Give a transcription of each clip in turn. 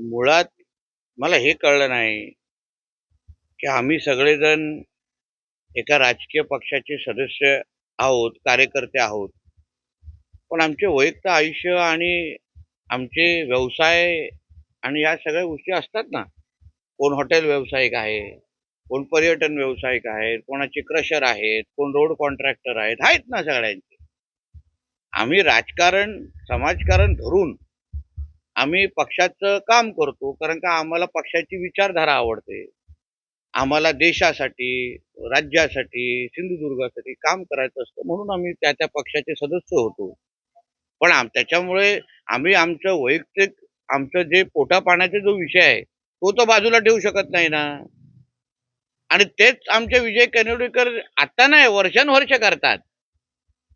मुळात मला हे कळलं नाही की आम्ही सगळेजण एका राजकीय पक्षाचे सदस्य आहोत कार्यकर्ते आहोत. पण आमचे वैयक्तिक आयुष्य आणि आमचे व्यवसाय आणि या सगळ्या गोष्टी असतात ना. कोण हॉटेल व्यावसायिक आहे कोण पर्यटन व्यावसायिक आहेत कोणाचे क्रशर आहेत कोण रोड कॉन्ट्रॅक्टर आहेत आहेत ना सगळ्यांचे. आम्ही राजकारण समाजकारण धरून आम्ही पक्षाचं काम करतो कारण का आम्हाला पक्षाची विचारधारा आवडते. आम्हाला देशासाठी राज्यासाठी सिंधुदुर्गासाठी काम करायचं असतं म्हणून आम्ही त्या त्या पक्षाचे सदस्य होतो. पण आम त्याच्यामुळे आम्ही आमचं वैयक्तिक आमचं जे पोटा पाण्याचा जो विषय आहे तो तर बाजूला ठेवू शकत नाही ना. आणि तेच आमचे विजय कनेवडेकर आता नाही वर्षानुवर्ष करतात.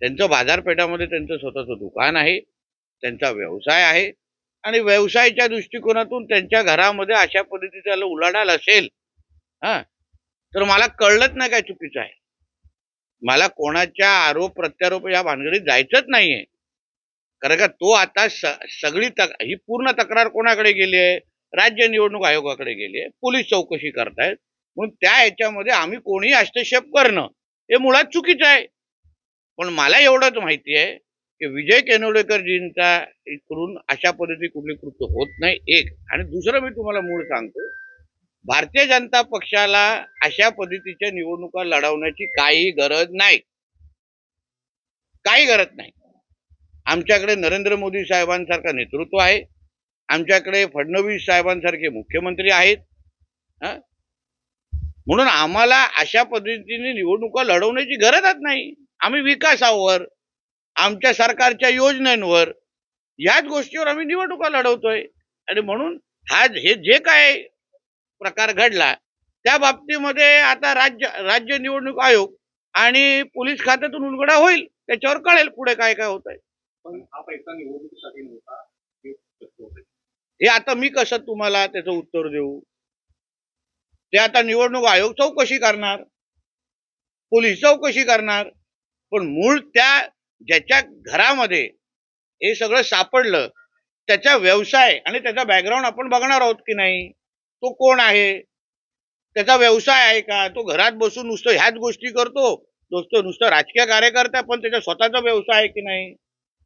त्यांचं बाजारपेठामध्ये त्यांचं स्वतःचं दुकान आहे त्यांचा व्यवसाय आहे आणि व्यवसायाच्या दृष्टिकोनातून त्यांच्या घरामध्ये अशा पद्धतीचा उलाढाल असेल हा तर मला कळलंच नाही काय चुकीचं आहे. मला कोणाच्या आरोप प्रत्यारोप या भानगडीत जायचंच नाहीये. कारण का तो आता सगळी तक ही पूर्ण तक्रार कोणाकडे गेली आहे? राज्य निवडणूक आयोगाकडे गेली आहे. पोलीस चौकशी करतायत. म्हणून त्या ह्याच्यामध्ये आम्ही कोणी हस्तक्षेप करणं हे मुळात चुकीचं आहे. पण मला एवढंच माहिती आहे की विजय केनवडेकरजींचा इकडून अशा पद्धती कुठली कृत्य होत नाही एक. आणि दुसरं मी तुम्हाला मूळ सांगतो भारतीय जनता पक्षाला अशा पद्धतीच्या निवडणुका लढवण्याची काही गरज नाही. काही गरज नाही. आमच्याकडे नरेंद्र मोदी साहेबांसारखा नेतृत्व आहे. आमच्याकडे फडणवीस साहेबांसारखे मुख्यमंत्री आहेत. म्हणून आम्हाला अशा पद्धतीने निवडणुका लढवण्याची गरजच नाही. आम्ही विकासावर आमच्या सरकारच्या योजनांवर याच गोष्टीवर आम्ही निवडणुका लढवतोय. आणि म्हणून हा हे जे काय प्रकार घडला त्या बाबतीमध्ये आता राज्य राज्य निवडणूक आयोग आणि पोलीस खात्यातून उलगडा होईल त्याच्यावर कळेल पुढे काय काय होत आहे पण हा पैसा निवडणुकीसाठी नव्हता हे. हे आता मी कसं तुम्हाला त्याचं उत्तर देऊ? ते आता निवडणूक आयोग चौकशी करणार पोलीस चौकशी करणार पण मूळ त्या ज्याच्या घरामध्ये हे सगळं सापडलं त्याचा व्यवसाय आणि त्याचा बॅकग्राऊंड आपण बघणार आहोत की नाही तो कोण आहे? त्याचा व्यवसाय आहे का? तो घरात बसून नुसतं ह्याच गोष्टी करतो नुसतं नुसतं राजकीय कार्यकर्ता पण त्याचा स्वतःचा व्यवसाय आहे की नाही?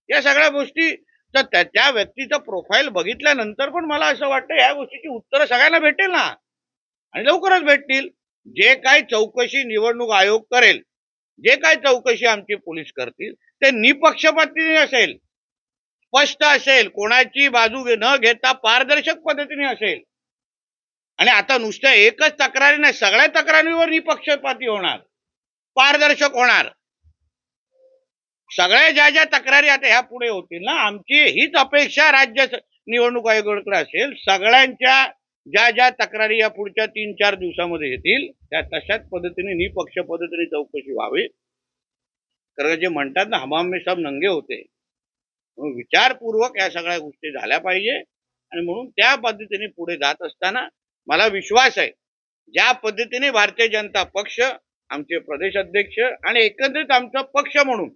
या सगळ्या गोष्टी तर त्या त्या व्यक्तीचं प्रोफाईल बघितल्यानंतर पण मला असं वाटतं या गोष्टीची उत्तरं सगळ्यांना भेटेल ना? आणि लवकरच भेटतील. जे काय चौकशी निवडणूक आयोग करेल जे काय चौकशी आमची पोलीस करतील ते निपक्षपातीने असेल स्पष्ट असेल कोणाची बाजू न घेता पारदर्शक पद्धतीने असेल. आणि आता नुसत्या एकच तक्रारी नाही सगळ्या तक्रारीवर निपक्षपाती होणार पारदर्शक होणार. सगळ्या ज्या ज्या तक्रारी आता ह्या पुढे होतील ना आमची हीच अपेक्षा राज्य निवडणूक आयोगाकडे असेल सगळ्यांच्या ज्या ज्या तक्रारी या पुढच्या तीन चार दिवसामध्ये येतील त्या तशाच पद्धतीने निपक्ष पद्धतीने चौकशी व्हावी. कारण जे म्हणतात ना हमाम में सब नंगे होते. म्हणून विचारपूर्वक या सगळ्या गोष्टी झाल्या पाहिजे. आणि म्हणून त्या पद्धतीने पुढे जात असताना मला विश्वास आहे ज्या पद्धतीने भारतीय जनता पक्ष आमचे प्रदेश अध्यक्ष आणि एकंदरीत आमचा पक्ष म्हणून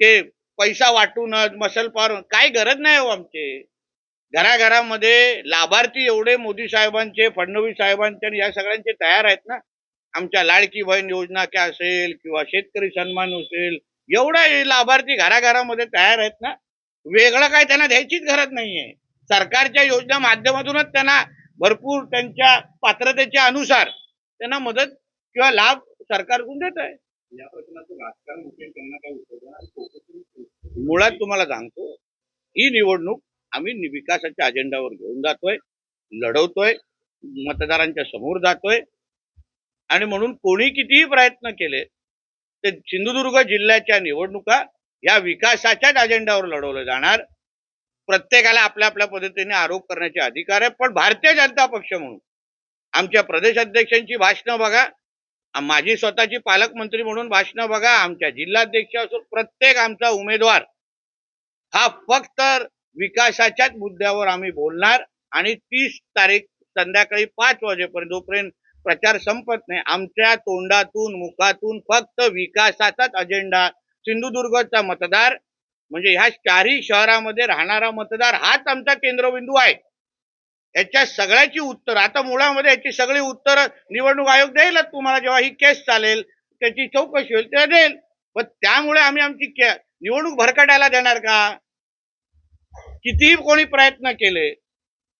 ते पैसा वाटूनच मसल पार काय गरज नाही हो आमचे. घराघरामध्ये लाभार्थी एवढे मोदी साहेबांचे फडणवीस साहेबांचे आणि या सगळ्यांचे तयार आहेत ना. आमच्या लाडकी बहीण योजना काय असेल किंवा शेतकरी सन्मान असेल एवढा लाभार्थी घराघरामध्ये तयार आहेत ना वेगळं काय त्यांना द्यायचीच गरज नाहीये. सरकारच्या योजना माध्यमातूनच त्यांना भरपूर त्यांच्या पात्रतेच्या अनुसार त्यांना मदत किंवा लाभ सरकारकडून देत आहे. काय मुळात तुम्हाला सांगतो ही निवडणूक आम्ही विकासाच्या अजेंडावर घेऊन जातोय लढवतोय मतदारांच्या समोर जातोय आणि म्हणून कोणी कितीही प्रयत्न केले ते सिंधुदुर्ग जिल्ह्याच्या निवडणुका या विकासाच्याच अजेंड्यावर लढवलं जाणार. प्रत्येकाला आपल्या आपल्या पद्धतीने आरोप करण्याचे अधिकार आहे पण भारतीय जनता पक्ष म्हणून आमच्या प्रदेश अध्यक्षांची भाषणं बघा. माझी स्वतःची पालकमंत्री म्हणून भाषणं बघा. आमच्या जिल्हाध्यक्ष असो प्रत्येक आमचा उमेदवार हा फक्त विकासाच्याच मुद्द्यावर आम्ही बोलणार आणि तीस तारीख संध्याकाळी पाच वाजेपर्यंत जोपर्यंत प्रचार संपत नाही. आमच्या तोंडातून मुखातून फक्त विकासाचाच अजेंडा सिंधुदुर्गचा मतदार म्हणजे ह्या चारही शहरामध्ये राहणारा मतदार हाच आमचा केंद्रबिंदू आहे. याच्या सगळ्याची उत्तर आता मुळामध्ये याची सगळी उत्तर निवडणूक आयोग देईल तुम्हाला जेव्हा ही केस चालेल त्याची चौकशी होईल तेव्हा देईल. पण त्यामुळे आम्ही आमची के- निवडणूक भरकटायला देणार का? कितीही कोणी प्रयत्न केले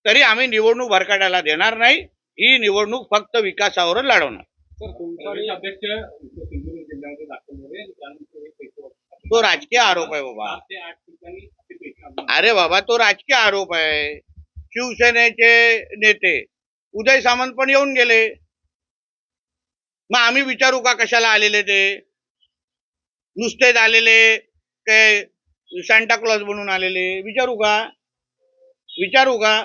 तरी आम्ही निवडणूक भरकटायला देणार नाही. ही निवडणूक फक्त विकासावरच लढवणार. तो राजकीय आरोप आहे बाबा. ते अरे बाबा तो राजकीय आरोप आहे. शिवसेनेचे नेते उदय सामंत पण येऊन गेले. मग आम्ही विचारू का कशाला आलेले ते? नुसतेच आलेले काय सांता क्लॉज बनून आलेले. विचारू का? विचारू का?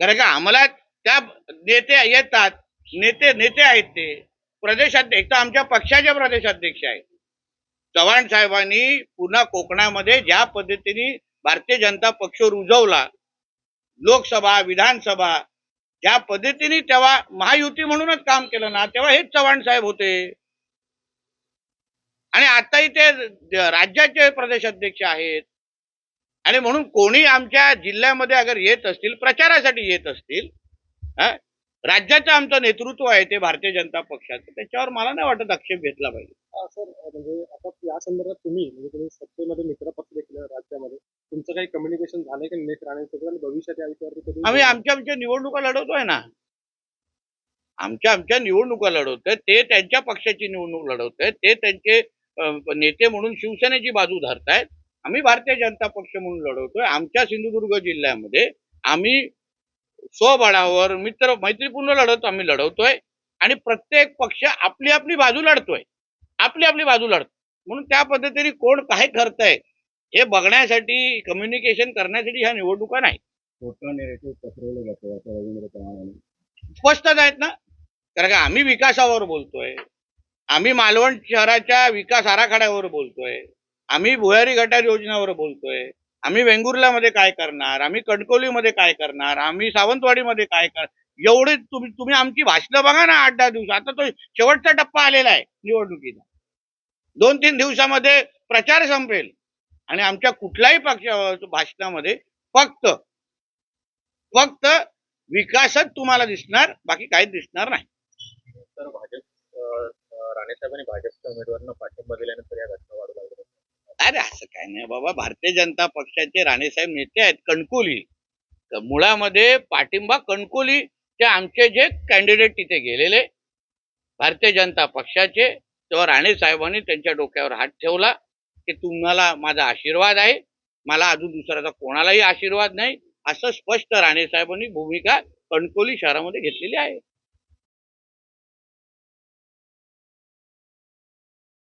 कारण का आम्हाला त्या नेते येतात नेते नेते आहेत ते. प्रदेशाध्यक्ष तर आमच्या पक्षाचे प्रदेशाध्यक्ष आहेत. चव्हाण साहेबांनी पुन्हा कोकणामध्ये ज्या पद्धतीने भारतीय जनता पक्ष रुजवला लोकसभा विधानसभा ज्या पद्धतीने तेव्हा महायुती म्हणूनच काम केलं ना तेव्हा हेच चव्हाण साहेब होते. आणि आताही ते राज्याचे प्रदेशाध्यक्ष आहेत. आणि म्हणून कोणी आमच्या जिल्ह्यामध्ये अगर येत असतील प्रचारासाठी येत असतील राज्याचं आमचं नेतृत्व आहे ते भारतीय जनता पक्षाचं. त्याच्यावर मला नाही वाटत आक्षेप घेतला पाहिजे. सर म्हणजे आता या संदर्भात तुम्ही म्हणजे तुम्ही सत्तेमध्ये मित्र पक्ष देखील राज्यामध्ये. तुमचं काही कम्युनिकेशन झालंय की राणेंसोबत आणि भविष्यात या विषयावरती आम्ही आमच्या आमच्या निवडणुका लढवतोय ना. आमच्या आमच्या निवडणुका लढवतोय. ते त्यांच्या पक्षाची निवडणूक लढवतोय. ते त्यांचे नेते म्हणून शिवसेनेची बाजू धरतायत. आम्ही भारतीय जनता पक्ष म्हणून लढवतोय. आमच्या सिंधुदुर्ग जिल्ह्यामध्ये आम्ही स्वबळावर मित्र मैत्रीपूर्ण लढत आम्ही लढवतोय आणि प्रत्येक पक्ष आपली आपली बाजू लढतोय. आपली आपली बाजू लढतो. म्हणून त्या पद्धतीने कोण काय करतंय हे बघण्यासाठी कम्युनिकेशन करण्यासाठी ह्या निवडणुका नाही. स्पष्टच आहेत ना? कारण का आम्ही विकासावर बोलतोय. आम्ही मालवण शहराच्या विकास आराखड्यावर बोलतोय. आम्ही भुयारी गटार योजनेवर बोलतोय. आम्ही वेंगुर्ल्यामध्ये काय करणार? आम्ही कणकवलीमध्ये काय करणार? आम्ही सावंतवाडीमध्ये काय करणार एवढे तुम्ही तुम्ही आमची भाषणं बघा ना आठ दहा दिवस. आता तो शेवटचा टप्पा आलेला आहे निवडणुकीचा. दोन तीन दिवसामध्ये प्रचार संपेल. आणि आमच्या कुठल्याही पक्ष भाषणामध्ये फक्त फक्त विकासच तुम्हाला दिसणार बाकी काहीच दिसणार नाही. तर भाजप राणे भाजपच्या उमेदवारांना पाठिंबा दिल्यानंतर या घटना वाढू लागल्या अरे असं काय नाही बाबा भारतीय जनता पक्षाचे राणेसाहेब नेते आहेत कणकोली. तर मुळामध्ये पाठिंबा कणकोली ते आमचे जे कॅन्डिडेट तिथे गेलेले भारतीय जनता पक्षाचे तेव्हा राणे साहेबांनी त्यांच्या डोक्यावर हात ठेवला की तुम्हाला माझा आशीर्वाद आहे मला अजून दुसऱ्याचा कोणालाही आशीर्वाद नाही असं स्पष्ट राणे साहेबांनी भूमिका कणकोली शहरामध्ये घेतलेली आहे.